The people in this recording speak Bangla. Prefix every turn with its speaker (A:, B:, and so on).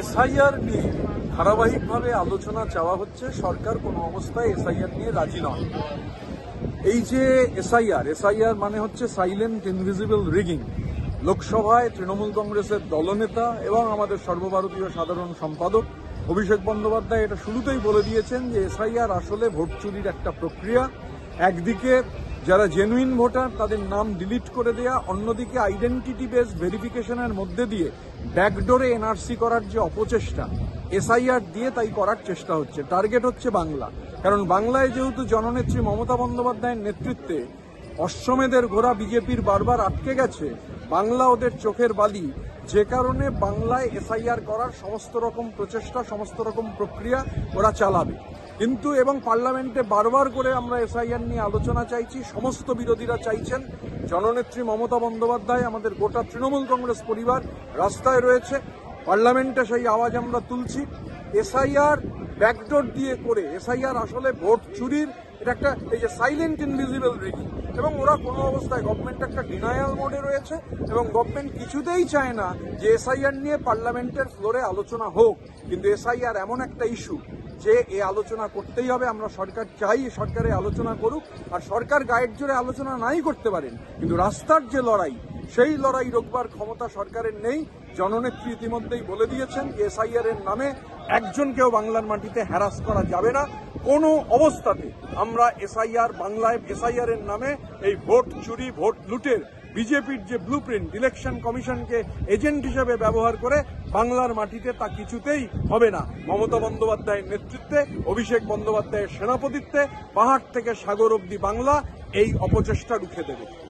A: এসআইআর নিয়ে ধারাবাহিকভাবে আলোচনা চাওয়া হচ্ছে, সরকার কোনো অবস্থায় এসআইআর নিয়ে রাজি নয়। এই যে এসআইআর এসআইআর মানে হচ্ছে সাইলেন্ট ইনভিজিবল রিগিং লোকসভায় তৃণমূল কংগ্রেসের দলনেতা এবং আমাদের সর্বভারতীয় সাধারণ সম্পাদক অভিষেক বন্দ্যোপাধ্যায় এটা শুরুতেই বলে দিয়েছেন যে এসআইআর আসলে ভোট চুরির একটা প্রক্রিয়া। একদিকে যারা জেনুইন ভোটার, তাদের নাম ডিলিট করে দেয়া, অন্যদিকে আইডেন্টিটি বেস ভেরিফিকেশনের মধ্যে দিয়ে ব্যাকডোরে এনআরসি করার যে অপচেষ্টা এসআইআর দিয়ে তাই করার চেষ্টা হচ্ছে। টার্গেট হচ্ছে বাংলা। কারণ বাংলায় যেহেতু জননেত্রী মমতা বন্দ্যোপাধ্যায়ের নেতৃত্বে অশ্বমেধের ঘোড়া বিজেপির বারবার আটকে গেছে, বাংলা ওদের চোখের বালি। যে কারণে বাংলায় এসআইআর করার সমস্ত রকম প্রচেষ্টা, সমস্ত রকম প্রক্রিয়া ওরা চালাবে। কিন্তু এবং পার্লামেন্টে বারবার করে আমরা এসআইআর নিয়ে আলোচনা চাইছি, সমস্ত বিরোধীরা চাইছেন। জননেত্রী মমতা বন্দ্যোপাধ্যায়, আমাদের গোটা তৃণমূল কংগ্রেস পরিবার রাস্তায় রয়েছে। পার্লামেন্টে সেই আওয়াজ আমরা তুলছি। এসআইআর ব্যাকডোর দিয়ে করে, এসআইআর আসলে ভোট চুরির, এটা একটা এই যে সাইলেন্ট ইনভিজিবল রিগিং এবং ওরা কোনো অবস্থায় গভর্নমেন্ট একটা ডিনায়াল মোডে রয়েছে এবং গভর্নমেন্ট কিছুতেই চায় না যে এসআইআর নিয়ে পার্লামেন্টের ফ্লোরে আলোচনা হোক। কিন্তু এসআইআর এমন একটা ইস্যু যে এই আলোচনা করতেই হবে, আমরা সরকার চাই সরকারে আলোচনা করুক, আর সরকার গায়ের জোরে আলোচনা নাই করতে পারেন, কিন্তু রাস্তার যে লড়াই, সেই লড়াই রোকবার ক্ষমতা সরকারের নেই। জননেত্রী ইতিমধ্যেই বলে দিয়েছেন, এসআইআর এর নামে একজনকেও বাংলার মাটিতে হ্যারাস করা যাবে না। কোনো অবস্থাতে আমরা এসআইআর, বাংলায় এসআইআর এর নামে এই ভোট চুরি, ভোট লুটের বিজেপির যে ব্লু প্রিন্ট ইলেকশন কমিশনকে এজেন্ট হিসেবে ব্যবহার করে বাংলার মাটিতে তা কিছুতেই হবে না। মমতা বন্দ্যোপাধ্যায়ের নেতৃত্বে, অভিষেক বন্দ্যোপাধ্যায়ের সেনাপতিত্বে, পাহাড় থেকে সাগর অব্দি বাংলা এই অপচেষ্টা রুখে দেবে।